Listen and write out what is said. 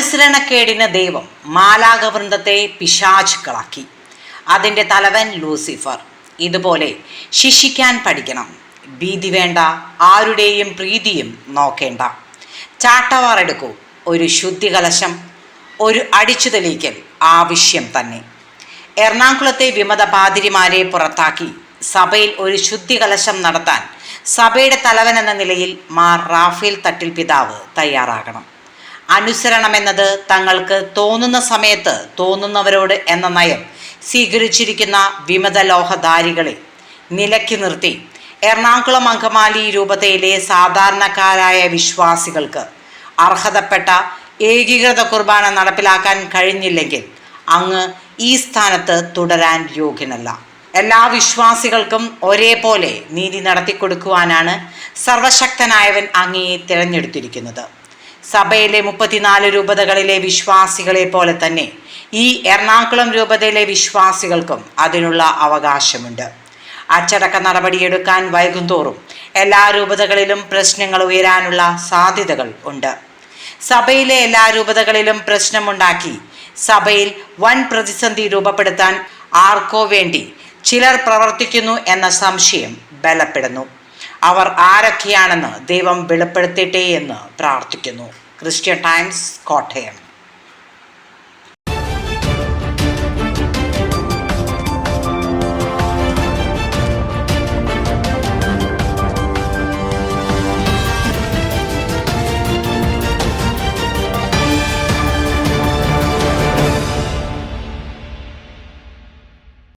അനുസരണക്കേടിന് ദൈവം മാലാകവൃന്ദത്തെ പിശാചുക്കളാക്കി. അതിന്റെ തലവൻ ലൂസിഫർ. ഇതുപോലെ ശിക്ഷിക്കാൻ പഠിക്കണം. ഭീതി വേണ്ട ആരുടെയും പ്രീതിയും നോക്കേണ്ട. ചാട്ടവാറെടുക്കൂ ഒരു ശുദ്ധികലശം ഒരു അടിച്ചു തെളിയിക്കൽ ആവശ്യം തന്നെ. എറണാകുളത്തെ വിമത പാതിരിമാരെ പുറത്താക്കി സഭയിൽ ഒരു ശുദ്ധികലശം നടത്താൻ സഭയുടെ തലവൻ എന്ന നിലയിൽ മാർ റാഫേൽ തട്ടിൽ പിതാവ് തയ്യാറാകണം. അനുസരണമെന്നത് തങ്ങൾക്ക് തോന്നുന്ന സമയത്ത് തോന്നുന്നവരോട് എന്ന നയം സ്വീകരിച്ചിരിക്കുന്ന വിമത ലോഹധാരികളെ നിലക്കി നിർത്തി. എറണാകുളം അങ്കമാലി രൂപതയിലെ സാധാരണക്കാരായ വിശ്വാസികൾക്ക് അർഹതപ്പെട്ട ഏകീകൃത കുർബാന നടപ്പിലാക്കാൻ കഴിഞ്ഞില്ലെങ്കിൽ അങ്ങ് ഈ സ്ഥാനത്ത് തുടരാൻ യോഗ്യനല്ല. എല്ലാ വിശ്വാസികൾക്കും ഒരേപോലെ നീതി നടത്തിക്കൊടുക്കുവാനാണ് സർവശക്തനായവൻ അങ്ങയെ തിരഞ്ഞെടുത്തിരിക്കുന്നത്. സഭയിലെ മുപ്പത്തിനാല് രൂപതകളിലെ വിശ്വാസികളെ പോലെ തന്നെ ഈ എറണാകുളം രൂപതയിലെ വിശ്വാസികൾക്കും അതിനുള്ള അവകാശമുണ്ട്. അച്ചടക്ക നടപടിയെടുക്കാൻ വൈകുന്തോറും എല്ലാ രൂപതകളിലും പ്രശ്നങ്ങൾ ഉയരാനുള്ള സാധ്യതകൾ ഉണ്ട്. സഭയിലെ എല്ലാ രൂപതകളിലും പ്രശ്നമുണ്ടാക്കി സഭയിൽ വൻ പ്രതിസന്ധി രൂപപ്പെടുത്താൻ ആർക്കോ വേണ്ടി ചിലർ പ്രവർത്തിക്കുന്നു എന്ന സംശയം ബലപ്പെടുന്നു. അവർ ആരൊക്കെയാണെന്ന് ദൈവം വെളിപ്പെടുത്തട്ടെ എന്ന് പ്രാർത്ഥിക്കുന്നു. Christian Times Kottayam.